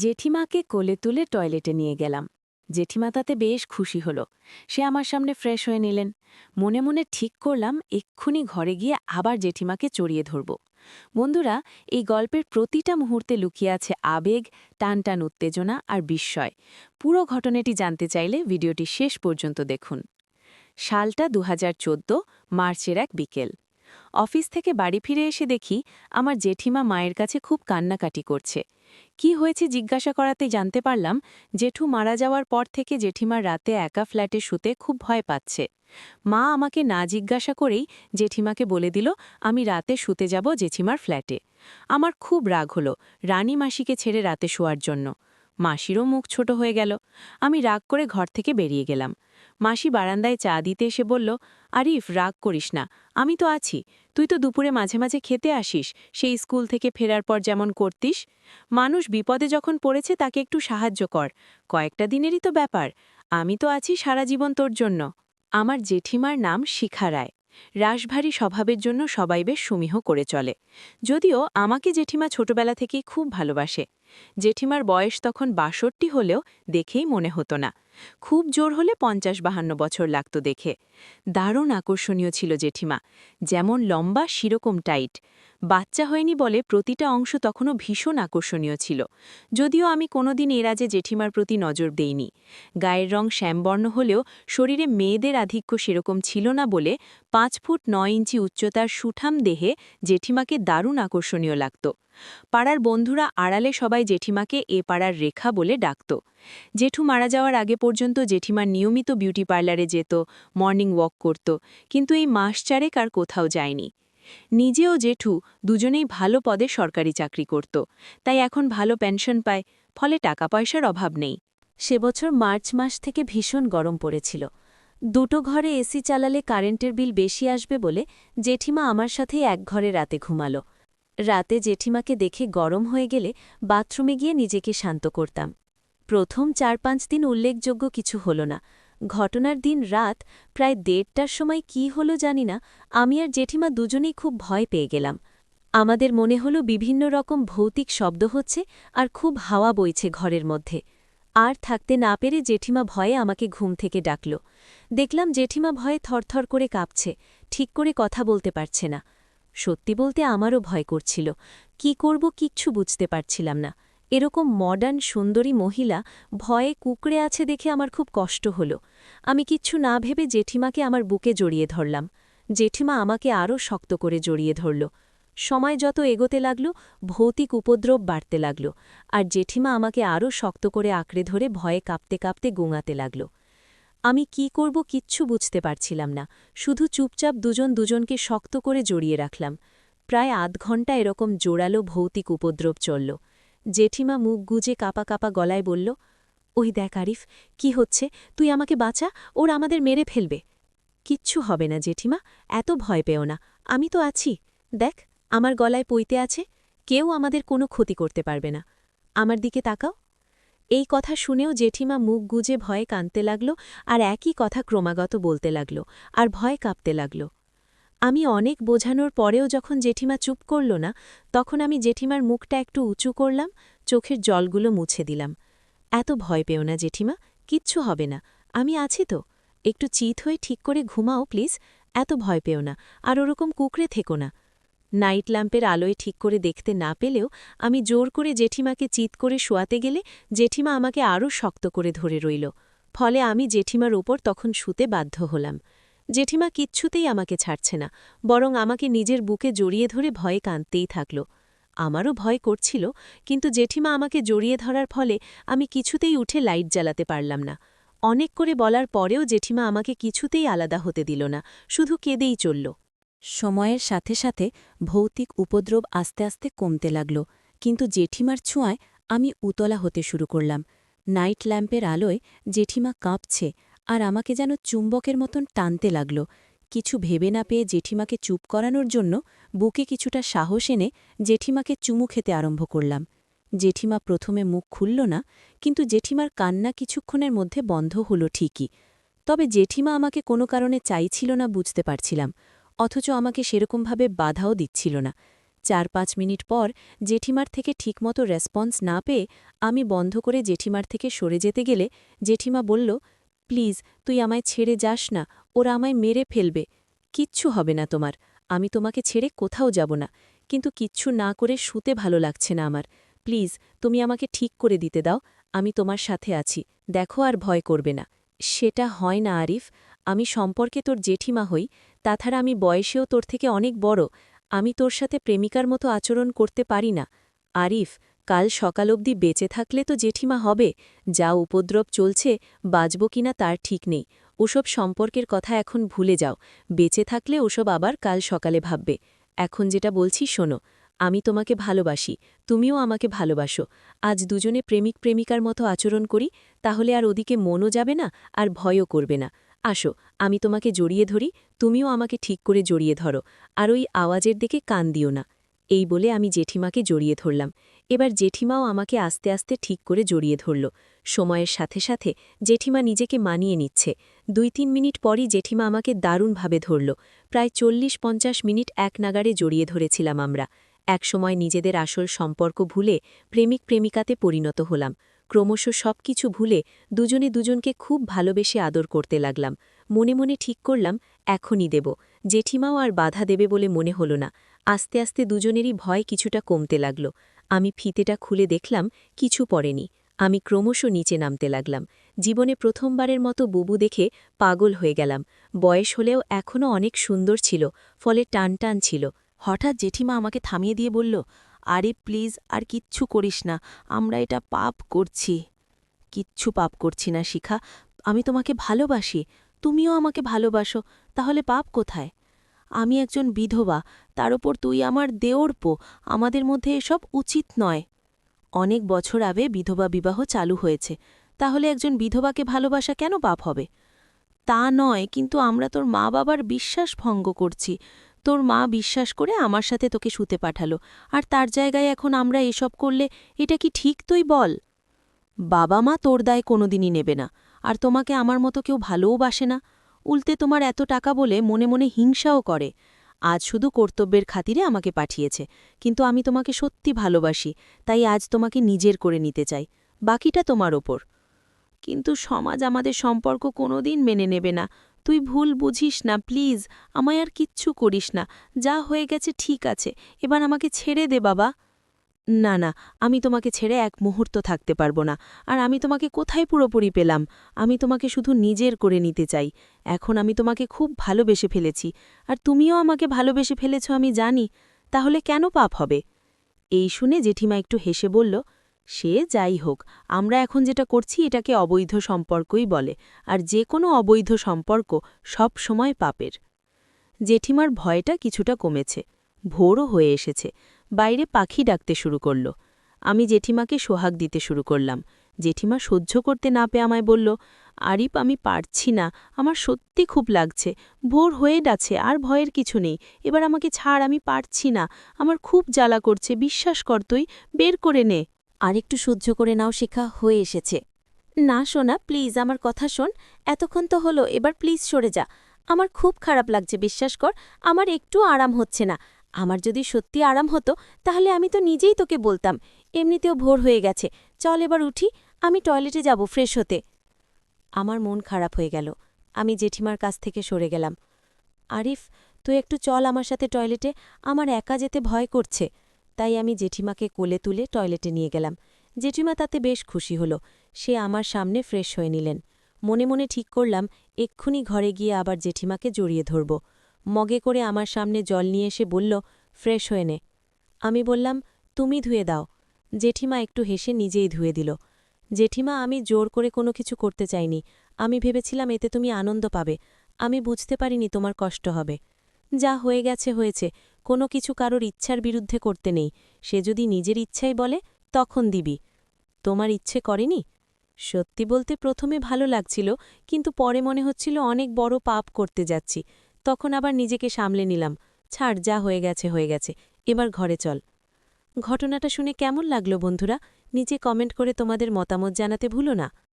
জেঠিমাকে কোলে তুলে টয়লেটে নিয়ে গেলাম। জেঠিমা তাতে বেশ খুশি হলো। সে আমার সামনে ফ্রেশ হয়ে নিলেন। মনে মনে ঠিক করলাম, এক্ষুনি ঘরে গিয়ে আবার জেঠিমাকে চড়িয়ে ধরব। বন্ধুরা, এই গল্পের প্রতিটা মুহূর্তে লুকিয়ে আছে আবেগ টান টান উত্তেজনা আর বিস্ময়। পুরো ঘটনাটি জানতে চাইলে ভিডিওটি শেষ পর্যন্ত দেখুন। সালটা দু হাজার চোদ্দ, মার্চের এক বিকেল। অফিস থেকে বাড়ি ফিরে এসে দেখি, আমার জেঠিমা মায়ের কাছে খুব কান্নাকাটি করছে। কি হয়েছে জিজ্ঞাসা করাতে জানতে পারলাম, জেঠু মারা যাওয়ার পর থেকে জেঠিমার রাতে একা ফ্ল্যাটে শুতে খুব ভয় পাচ্ছে। মা আমাকে না জিজ্ঞাসা করেই জেঠিমাকে বলে দিল, আমি রাতে শুতে যাব জেঠিমার ফ্ল্যাটে। আমার খুব রাগ হলো রানী মাসিকে ছেড়ে রাতে শোয়ার জন্য। মাসিরও মুখ ছোট হয়ে গেল। আমি রাগ করে ঘর থেকে বেরিয়ে গেলাম। মাসি বারান্দায় চা দিতে এসে বলল, আরিফ, রাগ করিস না, আমি তো আছি। তুই তো দুপুরে মাঝে মাঝে খেতে আসিস, সেই স্কুল থেকে ফেরার পর যেমন করতিস। মানুষ বিপদে যখন পড়েছে তাকে একটু সাহায্য কর। কয়েকটা দিনেরই তো ব্যাপার। আমি তো আছি সারা জীবন তোর জন্য। আমার জেঠিমার নাম শিখা রায়। রাশভারী স্বভাবের জন্য সবাই বেশ সুমিহ করে চলে। যদিও আমাকে জেঠিমা ছোটবেলা থেকেই খুব ভালোবাসে। জেঠিমার বয়স তখন বাষট্টি হলেও দেখেই মনে হতো না। খুব জোর হলে পঞ্চাশ বাহান্ন বছর লাগত দেখে। দারুণ আকর্ষণীয় ছিল জেঠিমা। যেমন লম্বা, সেরকম টাইট। বাচ্চা হয়নি বলে প্রতিটা অংশ তখনও ভীষণ আকর্ষণীয় ছিল। যদিও আমি কোনোদিন এরাজে জেঠিমার প্রতি নজর দেইনি। গায়ের রং শ্যামবর্ণ হলেও শরীরে মেয়েদের আধিক্য সেরকম ছিল না বলে পাঁচ ফুট নয় ইঞ্চি উচ্চতার সুঠাম দেহে জেঠিমাকে দারুণ আকর্ষণীয় লাগত। পাড়ার বন্ধুরা আড়ালে সবাই জেঠিমাকে এ পাড়ার রেখা বলে ডাকত। জেঠু মারা যাওয়ার আগে পর্যন্ত জেঠিমার নিয়মিত বিউটি পার্লারে যেত, মর্নিং ওয়াক করত, কিন্তু এই মাস চারেক আর কোথাও যায়নি। নিজেও জেঠু দুজনেই ভালো পদে সরকারি চাকরি করত, তাই এখন ভালো পেনশন পায়, ফলে টাকা পয়সার অভাব নেই। সে বছর মার্চ মাস থেকে ভীষণ গরম পড়েছিল। দুটো ঘরে এসি চালালে কারেন্টের বিল বেশি আসবে বলে জেঠিমা আমার সাথে এক ঘরে রাতে ঘুমালো। রাতে জেঠিমাকে দেখে গরম হয়ে গেলে বাথরুমে গিয়ে নিজেকে শান্ত করতাম। প্রথম চার পাঁচ দিন উল্লেখযোগ্য কিছু হল না। ঘটনার দিন রাত প্রায় দেড়টার সময় কি হলো জানি না, আমি আর জেঠিমা দুজনেই খুব ভয় পেয়ে গেলাম। আমাদের মনে হলো বিভিন্ন রকম ভৌতিক শব্দ হচ্ছে আর খুব হাওয়া বইছে ঘরের মধ্যে। আর থাকতে না পেরে জেঠিমা ভয়ে আমাকে ঘুম থেকে ডাকল। দেখলাম জেঠিমা ভয়ে থরথর করে কাঁপছে, ঠিক করে কথা বলতে পারছে না। সত্যি বলতে আমারও ভয় করছিল। কি করব কিচ্ছু বুঝতে পারছিলাম না। এরকম মডার্ন সুন্দরী মহিলা ভয়ে কুকড়ে আছে দেখে আমার খুব কষ্ট হলো। আমি কিচ্ছু না ভেবে জেঠিমাকে আমার বুকে জড়িয়ে ধরলাম। জেঠিমা আমাকে আরও শক্ত করে জড়িয়ে ধরল। সময় যত এগোতে লাগল, ভৌতিক উপদ্রব বাড়তে লাগল। আর জেঠিমা আমাকে আরও শক্ত করে আঁকড়ে ধরে ভয়ে কাঁপতে কাঁপতে গুঙাতে লাগল। আমি কি করব কিচ্ছু বুঝতে পারছিলাম না। শুধু চুপচাপ দুজন দুজনকে শক্ত করে জড়িয়ে রাখলাম। প্রায় আধ ঘণ্টা এরকম জোরালো ভৌতিক উপদ্রব চলল। জেঠিমা মুখ গুজে কাপা কাপা গলায় বলল, ওই দেখ আরিফ, কি হচ্ছে? তুই আমাকে বাঁচা, ওর আমাদের মেরে ফেলবে। কিচ্ছু হবে না জেঠিমা, এত ভয় পেও না। আমি তো আছি। দেখ, আমার গলায় পইতে আছে, কেউ আমাদের কোনো ক্ষতি করতে পারবে না। আমার দিকে তাকাও। এই কথা শুনেও জেঠিমা মুখ গুজে ভয়ে কাঁদতে লাগল আর একই কথা ক্রমাগত বলতে লাগল আর ভয় কাঁপতে লাগল। আমি অনেক বোঝানোর পরেও যখন জেঠিমা চুপ করল না, তখন আমি জেঠিমার মুখটা একটু উঁচু করলাম, চোখের জলগুলো মুছে দিলাম। এত ভয় পেও না জেঠিমা, কিচ্ছু হবে না, আমি আছি তো। একটু চিত হয়ে ঠিক করে ঘুমাও প্লিজ, এত ভয় পেও না, আর ওরকম কুকড়ে থেকো না। নাইট ল্যাম্পের আলোয় ঠিক করে দেখতে না পেলেও আমি জোর করে জেঠিমাকে চিত করে শোয়াতে গেলে জেঠিমা আমাকে আরও শক্ত করে ধরে রইল। ফলে আমি জেঠিমার ওপর তখন শুতে বাধ্য হলাম। জেঠিমা কিচ্ছুতেই আমাকে ছাড়ছে না, বরং আমাকে নিজের বুকে জড়িয়ে ধরে ভয়ে কাঁদতেই থাকল। আমারও ভয় করছিল, কিন্তু জেঠিমা আমাকে জড়িয়ে ধরার ফলে আমি কিছুতেই উঠে লাইট জ্বালাতে পারলাম না। অনেক করে বলার পরেও জেঠিমা আমাকে কিছুতেই আলাদা হতে দিল না, শুধু কেঁদেই চলল। সময়ের সাথে সাথে ভৌতিক উপদ্রব আস্তে আস্তে কমতে লাগল, কিন্তু জেঠিমার ছোঁয়ায় আমি উতলা হতে শুরু করলাম। নাইট ল্যাম্পের আলোয় জেঠিমা কাঁপছে আর আমাকে যেন চুম্বকের মতন টানতে লাগল। কিছু ভেবে না পেয়ে জেঠিমাকে চুপ করানোর জন্য বুকে কিছুটা সাহস এনে জেঠিমাকে চুমু খেতে আরম্ভ করলাম। জেঠিমা প্রথমে মুখ খুলল না, কিন্তু জেঠিমার কান্না কিছুক্ষণের মধ্যে বন্ধ হল ঠিকই। তবে জেঠিমা আমাকে কোনো কারণে চাইছিল না বুঝতে পারছিলাম। অথচ আমাকে সেরকমভাবে বাধাও দিচ্ছিল না। চার পাঁচ মিনিট পর জেঠিমার থেকে ঠিকমতো রেসপন্স না পেয়ে আমি বন্ধ করে জেঠিমার থেকে সরে যেতে গেলে জেঠিমা বলল, প্লিজ, তুই আমায় ছেড়ে যাস না, ওরা আমায় মেরে ফেলবে। কিচ্ছু হবে না তোমার, আমি তোমাকে ছেড়ে কোথাও যাব না। কিন্তু কিচ্ছু না করে শুতে ভালো লাগছে না আমার। প্লিজ, তুমি আমাকে ঠিক করে দিতে দাও, আমি তোমার সাথে আছি, দেখো আর ভয় করবে না। সেটা হয় না আরিফ। আমি সম্পর্কে তোর জেঠিমা হই তাছাড়া আমি বয়সেও তোর থেকে অনেক বড়, আমি তোর সাথে প্রেমিকার মতো আচরণ করতে পারি না। আরিফ, কাল সকাল অবধি বেঁচে থাকলে তো জেঠিমা হবে, যা উপদ্রব চলছে, বাঁচব কিনা তার ঠিক নেই। ওসব সম্পর্কের কথা এখন ভুলে যাও, বেঁচে থাকলে ওসব আবার কাল সকালে ভাববে। এখন যেটা বলছি শোনো, আমি তোমাকে ভালোবাসি, তুমিও আমাকে ভালোবাসো। আজ দুজনে প্রেমিক প্রেমিকার মতো আচরণ করি, তাহলে আর ওদিকে মনও যাবে না, আর ভয়ও করবে না। আসো, আমি তোমাকে জড়িয়ে ধরি, তুমিও আমাকে ঠিক করে জড়িয়ে ধরো, আর ওই আওয়াজের দিকে কান দিও না। এই বলে আমি জেঠিমাকে জড়িয়ে ধরলাম। এবার জেঠিমাও আমাকে আস্তে আস্তে ঠিক করে জড়িয়ে ধরল। সময়ের সাথে সাথে জেঠিমা নিজেকে মানিয়ে নিচ্ছে। দুই তিন মিনিট পরই জেঠিমা আমাকে দারুণভাবে ধরল। প্রায় চল্লিশ পঞ্চাশ মিনিট এক নাগারে জড়িয়ে ধরেছিলাম আমরা। একসময় নিজেদের আসল সম্পর্ক ভুলে প্রেমিক প্রেমিকাতে পরিণত হলাম। ক্রমশ সব কিছু ভুলে দুজনে দুজনকে খুব ভালোবেসে আদর করতে লাগলাম। মনে মনে ঠিক করলাম, এখনই দেব। জেঠিমাও আর বাধা দেবে বলে মনে হলো না। আস্তে আস্তে দুজনেরই ভয় কিছুটা কমতে লাগল। আমি ফিতেটা খুলে দেখলাম, কিছু পড়েনি। আমি ক্রমশ নিচে নামতে লাগলাম। জীবনে প্রথমবারের মতো বুবু দেখে পাগল হয়ে গেলাম। বয়স হলেও এখনও অনেক সুন্দর ছিল, ফলে টান টান ছিল। হঠাৎ জেঠিমা আমাকে থামিয়ে দিয়ে বলল আরে প্লিজ আর কিচ্ছু করিস না, আমরা এটা পাপ করছি। কিচ্ছু পাপ করছি না, শিখা। আমি তোমাকে ভালোবাসি, তুমিও আমাকে ভালোবাসো, তাহলে পাপ কোথায়? আমি একজন বিধবা, তার ওপর তুই আমার দেওরপো আমাদের মধ্যে এসব উচিত নয়। অনেক বছর আগে বিধবা বিবাহ চালু হয়েছে, তাহলে একজন বিধবাকে ভালোবাসা কেন পাপ হবে? তা নয়, কিন্তু আমরা তোর মা বাবার বিশ্বাস ভঙ্গ করছি। তোর মা বিশ্বাস করে আমার সাথে তোকে শুতে পাঠালো। আর তার জায়গায় এখন আমরা এসব করলে এটা কি ঠিক তুই বল? বাবা মা তোর দায় কোনোদিনই নেবে না। আর তোমাকে আমার মতো কেউ ভালোও বাসে না। উল্টে তোমার এত টাকা বলে মনে মনে হিংসাও করে। আজ শুধু কর্তব্যের খাতিরে আমাকে পাঠিয়েছে। কিন্তু আমি তোমাকে সত্যি ভালোবাসি, তাই আজ তোমাকে নিজের করে নিতে চাই। বাকিটা তোমার ওপর। কিন্তু সমাজ আমাদের সম্পর্ক কোনোদিন মেনে নেবে না। তুই ভুল বুঝিস না, প্লিজ। আমায় আর কিচ্ছু করিস না। যা হয়ে গেছে ঠিক আছে। এবার আমাকে ছেড়ে দে, বাবা। না না, আমি তোমাকে ছেড়ে এক মুহূর্ত থাকতে পারব না। আর আমি তোমাকে কোথায় পুরোপুরি পেলাম? আমি তোমাকে শুধু নিজের করে নিতে চাই। এখন আমি তোমাকে খুব ভালোবেসে ফেলেছি। আর তুমিও আমাকে ভালোবেসে ফেলেছ, আমি জানি। তাহলে কেন পাপ হবে? এই শুনে জেঠিমা একটু হেসে বলল সে যাই হোক, আমরা এখন যেটা করছি এটাকে অবৈধ সম্পর্কই বলে, আর যে কোনো অবৈধ সম্পর্ক সব সময় পাপের। জেঠিমার ভয়টা কিছুটা কমেছে, ভোরও হয়ে এসেছে, বাইরে পাখি ডাকতে শুরু করল। আমি জেঠিমাকে সোহাগ দিতে শুরু করলাম। জেঠিমা সহ্য করতে না পেয়ে আমায় বলল আরিপ আমি পারছি না, আমার সত্যি খুব লাগছে, ভোর হয়ে ডাছে আর ভয়ের কিছু নেই, এবার আমাকে ছাড়, আমি পারছি না, আমার খুব জ্বালা করছে, বিশ্বাস কর তুই, বের করে নে। আর একটু সহ্য করে নাও শেখা হয়ে এসেছে। না শোনা প্লিজ আমার কথা শোন। এতক্ষণ তো হলো, এবার প্লিজ সরে যা। আমার খুব খারাপ লাগছে, বিশ্বাস কর, আমার একটু আরাম হচ্ছে না। আমার যদি সত্যি আরাম হতো, তাহলে আমি তো নিজেই তোকে বলতাম। এমনিতেও ভোর হয়ে গেছে। চল এবার উঠি, আমি টয়লেটে যাব ফ্রেশ হতে। আমার মন খারাপ হয়ে গেল। আমি জেঠিমার কাছ থেকে সরে গেলাম। আরিফ, তুই একটু চল আমার সাথে টয়লেটে আমার একা যেতে ভয় করছে। তাই আমি জেঠিমাকে কোলে তুলে টয়লেটে নিয়ে গেলাম। জেঠিমা তাতে বেশ খুশি হল। সে আমার সামনে ফ্রেশ হয়ে নিলেন। মনে মনে ঠিক করলাম, এক্ষুনি ঘরে গিয়ে আবার জেঠিমাকে জড়িয়ে ধরব। মগে করে আমার সামনে জল নিয়ে এসে বলল, ফ্রেশ হয়ে নে। আমি বললাম, তুমি ধুয়ে দাও। জেঠিমা একটু হেসে নিজেই ধুয়ে দিল। জেঠিমা, আমি জোর করে কোনো কিছু করতে চাইনি। আমি ভেবেছিলাম এতে তুমি আনন্দ পাবে। আমি বুঝতে পারিনি তোমার কষ্ট হবে। যা হয়ে গেছে, হয়েছে। কোনো কিছু কারোর ইচ্ছার বিরুদ্ধে করতে নেই। সে যদি নিজের ইচ্ছাই বলে, তখন দিবি। তোমার ইচ্ছে করেনি? সত্যি বলতে প্রথমে ভালো লাগছিল, কিন্তু পরে মনে হচ্ছিল অনেক বড় পাপ করতে যাচ্ছি। তখন আবার নিজেকে সামলে নিলাম। ছাড়, যা হয়ে গেছে হয়ে গেছে। এবার ঘরে চল। ঘটনাটা শুনে কেমন লাগল বন্ধুরা? নিচে কমেন্ট করে তোমাদের মতামত জানাতে ভুলো না।